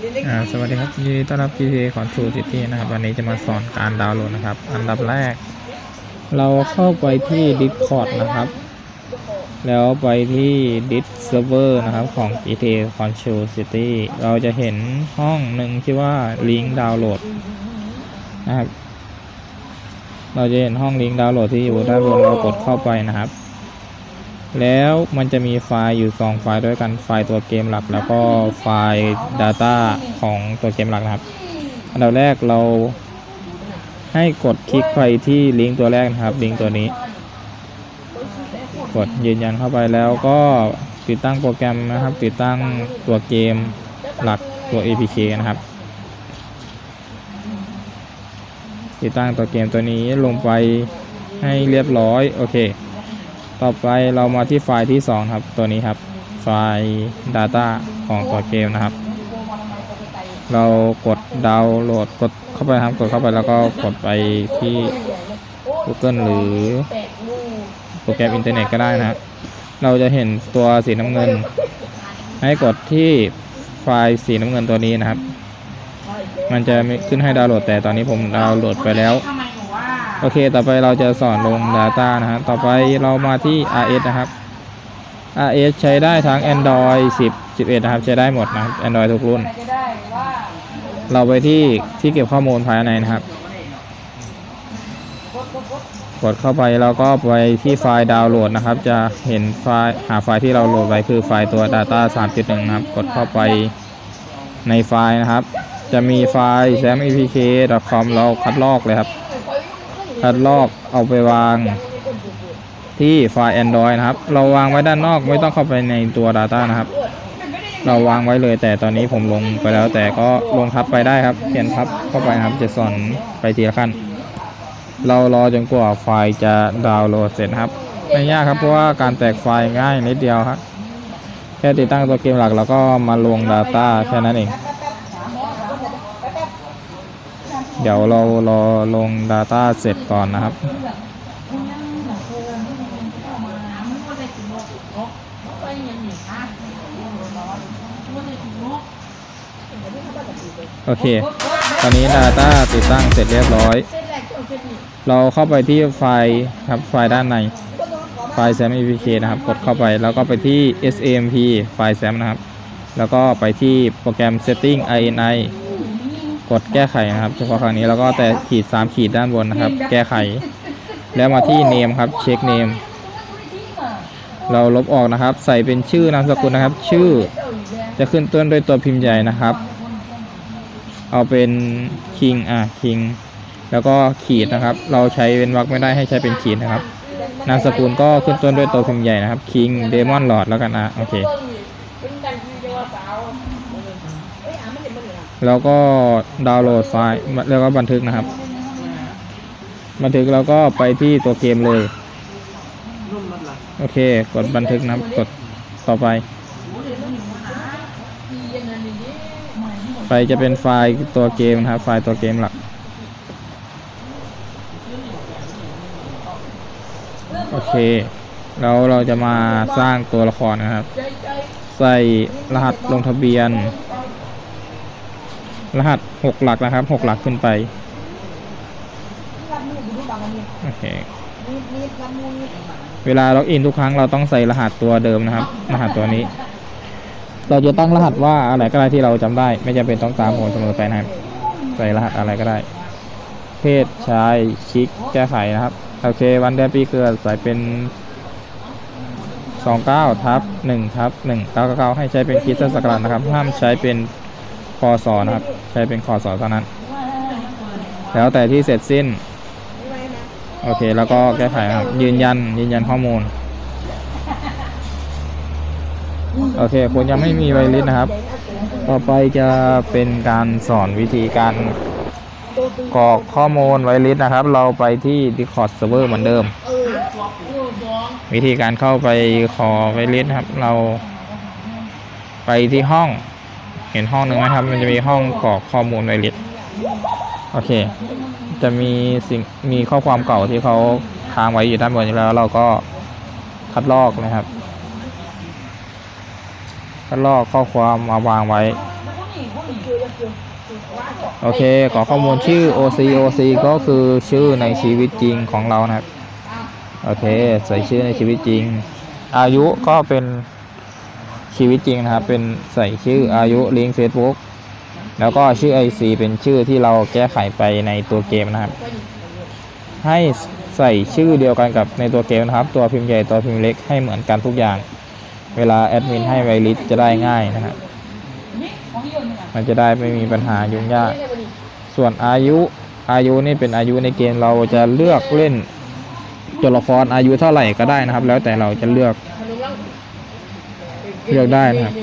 สวัสดีครับยินดีต้อนรับ GTA ของ True City นะครับ วันนี้จะมาสอนการดาวน์โหลดนะครับ อันดับแรก เราเข้าไปที่ Discord นะครับ แล้วไปที่ Dis Server นะครับของ GTA Control City เราจะเห็นห้องหนึ่งที่ว่า Link Download นะครับ เราจะเห็นห้องลิงก์ดาวน์โหลดที่อยู่ด้านบนเรากดเข้าไปนะครับ แล้วมันจะมีไฟล์อยู่ 2 ไฟล์ด้วยกันไฟล์ตัวเกมหลัก แล้วก็ไฟล์ Data ของตัวเกมหลักนะครับ อันดับแรกเราให้กดคลิกไปที่ลิงก์ตัวแรกนะครับ ลิงก์ตัวนี้ กดยืนยันเข้าไปแล้วก็ติดตั้งโปรแกรมนะครับ ติดตั้งตัวเกมหลักตัว APK นะครับ ติดตั้งตัวเกมตัวนี้ลงไปให้เรียบร้อย โอเค ต่อไปเรามาที่ไฟล์ที่ 2 ครับ ตัวนี้ครับ ไฟล์ Data ของตัวเกมนะครับ เรากดดาวน์โหลดกดเข้าไปครับ กดเข้าไปแล้วก็กดไปที่ Google หรือโปรแกรมอินเทอร์เน็ตก็ได้นะครับ เราจะเห็นตัวสีน้ำเงิน ให้กดที่ไฟล์สีน้ำเงินตัวนี้นะครับ มันจะมีขึ้นให้ดาวน์โหลดแต่ตอนนี้ผมดาวน์โหลดไปแล้ว โอเค ต่อไปเราจะสอนลง Data นะฮะ ต่อไปเรามาที่ RS นะครับ RS ใช้ได้ทั้ง Android 10 11 นะครับ ใช้ได้หมดนะครับ Android ทุกรุ่น เราไปที่ที่เก็บข้อมูลภายในนะครับ กดเข้าไปแล้วก็ไปที่ไฟล์ดาวน์โหลดนะครับ จะเห็นไฟล์หาไฟล์ที่เราโหลดไว้คือไฟล์ตัว Data 3.1 นะครับ กดเข้าไปในไฟล์นะครับ จะมีไฟล์ samapk.com เราคัดลอกเลยครับ คัดลอกเอาไปวางที่ไฟล์ Android นะครับ เราวางไว้ด้านนอกไม่ต้องเข้าไปในตัว Data นะครับ เราวางไว้เลยแต่ตอนนี้ผมลงไปแล้วแต่ก็ลงทับไปได้ครับเขียนทับเข้าไปครับจะสอนไปทีละขั้น เรารอจนกว่าไฟล์จะดาวน์โหลดเสร็จครับไม่ยากครับเพราะว่าการแตกไฟล์ง่ายนิดเดียวครับแค่ติดตั้งตัวเกมหลักแล้วก็มาลง Data แค่นั้นเอง เดี๋ยวเรารอลง Data เสร็จก่อนนะครับ โอเค ตอนนี้ Data ติดตั้งเสร็จเรียบร้อย เราเข้าไปที่ไฟล์ครับไฟล์ด้านใน ไฟล์ SAM APK นะครับ กดเข้าไปแล้วก็ไปที่ SAMP ไฟล์ SAM นะครับ แล้วก็ไปที่โปรแกรม Setting INI กดแก้ไขนะครับ เฉพาะครั้งนี้แล้วก็แต่ขีด 3 ขีดด้านบนนะครับ แก้ไข แล้วมาที่ Name ครับ เช็ค Name เราลบออกนะครับ ใส่เป็นชื่อนามสกุลนะครับ ชื่อจะขึ้นต้นด้วยตัวพิมพ์ใหญ่นะครับ เอาเป็น King อะ King แล้วก็ขีดนะครับ เราใช้เป็นวรรคไม่ได้ให้ใช้เป็นขีดนะครับ นามสกุลก็ขึ้นต้นด้วยตัวพิมพ์ใหญ่นะครับ King Demon Lord แล้วกันอะโอเค แล้วก็ดาวน์โหลดไฟล์แล้วก็บันทึกนะครับ บันทึกแล้วก็ไปที่ตัวเกมเลย โอเค กดบันทึกนะครับ กดต่อไป ไปจะเป็นไฟล์ตัวเกมนะครับ ไฟล์ตัวเกมหลัก โอเค แล้วเราจะมาสร้างตัวละครนะครับ ใส่รหัสลงทะเบียน รหัสหกหลักนะครับหกหลักขึ้นไปโอเคเวลาล็อกอินทุกครั้งเราต้องใส่รหัสตัวเดิมนะครับ รหัสตัวนี้ เราจะตั้งรหัสว่าอะไรก็ได้ที่เราจำได้ ไม่จำเป็นต้องตามผลเสมอไปนะครับใส่รหัสอะไรก็ได้ เพศชายคลิกแก้ไขนะครับ โอเค วันเดือนปีเกิดใส่เป็น 29ทับ1ทับ1999ให้ใช้เป็นคริสตศักราชนะครับ ห้ามใช้เป็นคศนะครับ ใช้เป็นคศเท่านั้น แล้วแต่ที่เสร็จสิ้น โอเค แล้วก็แก้ไขครับ ยืนยัน ยืนยันข้อมูล โอเคคุณยังไม่มีไวลิสนะครับ ต่อไปจะเป็นการสอนวิธีการกรอกข้อมูลไวลิสนะครับ เราไปที่ Discord Server เหมือนเดิม วิธีการเข้าไปขอไวลิสครับ เราไปที่ห้อง เห็นห้องหนึ่งไหมครับ มันจะมีห้องกรอกข้อมูลไวลิสโอเค จะมีสิ่งมีข้อความเก่าที่เขาค้างไว้อยู่ด้านบนอยู่แล้วเราก็คัดลอกนะครับคัดลอกข้อความมาวางไว้ โอเคขอข้อมูลชื่อ OC OC ก็คือชื่อในชีวิตจริงของเรานะครับ โอเค ใส่ชื่อในชีวิตจริง อายุก็เป็นชีวิตจริงนะครับ เป็นใส่ชื่ออายุลิงก์ Facebook แล้วก็ชื่อ IC เป็นชื่อที่เราแก้ไขไปในตัวเกมนะครับ ให้ใส่ชื่อเดียวกันกับในตัวเกมนะครับ ตัวพิมพ์ใหญ่ตัวพิมพ์เล็กให้เหมือนกันทุกอย่าง เวลาแอดมินให้ไวลิสจะได้ง่ายนะครับมันจะได้ไม่มีปัญหายุ่งยาก ส่วนอายุอายุนี่เป็นอายุในเกมเราจะเลือกเล่น ตัวละครอายุเท่าไหร่ก็ได้นะครับ แล้วแต่เราจะเลือก เลือกได้นะครับ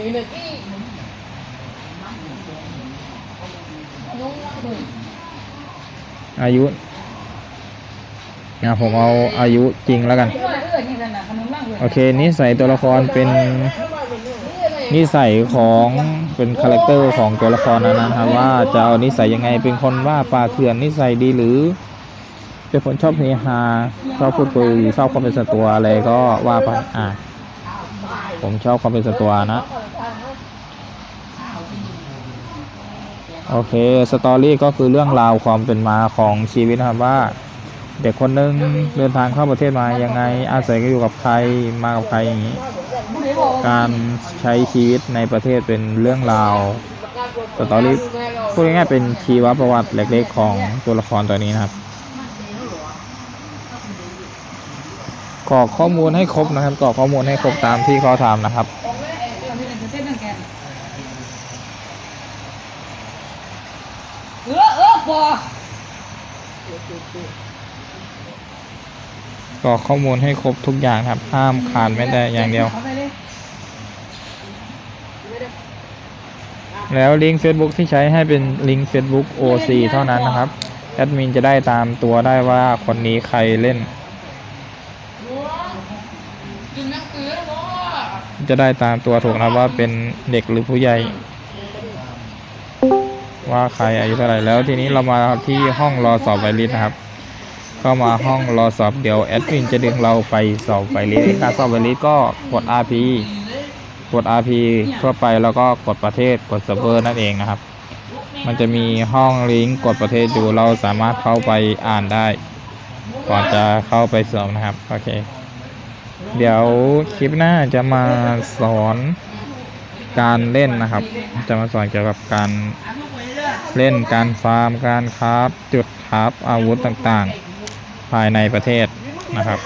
อายุนะผมเอาอายุจริงแล้วกัน โอเคนิสัยตัวละครเป็นนิสัยของเป็นคาแรคเตอร์ของตัวละครนั้นนะครับว่าจะเอานิสัยยังไงเป็นคนว่าป่าเถื่อนนิสัยดีหรือ เป็นคนชอบเฮฮาชอบพูดคุยชอบความเป็นส่วนตัวอะไรก็ว่าไปอ่าผมชอบความเป็นส่วนตัวนะโอเคสตอรี่ก็คือเรื่องราวความเป็นมาของชีวิตนะครับว่า เด็กคนหนึงเดินทางเข้าประเทศมายังไง อาศัยก็อยู่กับใครมากับใครอย่างนี้ การใช้ชีวิตในประเทศเป็นเรื่องราวสตอรี่พูดง่ายๆเป็นชีวประวัติเล็กๆของตัวละครตัวนี้นะครับ กรอกข้อมูลให้ครบนะครับกรอกข้อมูลให้ครบตามที่เขาถามนะครับเออเออพอกรอกข้อมูลให้ครบทุกอย่างครับห้ามขาดแม้แต่อย่างเดียว แล้วลิงก์ Facebook ที่ใช้ให้เป็นลิงก์ Facebook OC เท่านั้นนะครับแอดมินจะได้ตามตัวได้ว่าคนนี้ใครเล่นน้ำเกลือบ่ จะได้ตามตัวถูกนะว่าเป็นเด็กหรือผู้ใหญ่ ว่าใครอายุเท่าไหร่แล้วทีนี้เรามาที่ห้องรอสอบไวริสนะครับเข้ามาห้องรอสอบเดี๋ยวแอดมินจะดึงเราไปสอบไวริสการสอบไวริสก็กด RP กด RP ทั่วไปแล้วก็กดประเทศกดเซิร์ฟเวอร์นั่นเองนะครับ มันจะมีห้องลิงก์กดประเทศอยู่เราสามารถเข้าไปอ่านได้ ก่อนจะเข้าไปสอบนะครับ โอเค เดี๋ยวคลิปหน้าจะมาสอนการเล่นนะครับ จะมาสอนเกี่ยวกับการเล่นการฟาร์มการคราฟจุดคราฟอาวุธต่างๆ ภายในประเทศนะครับ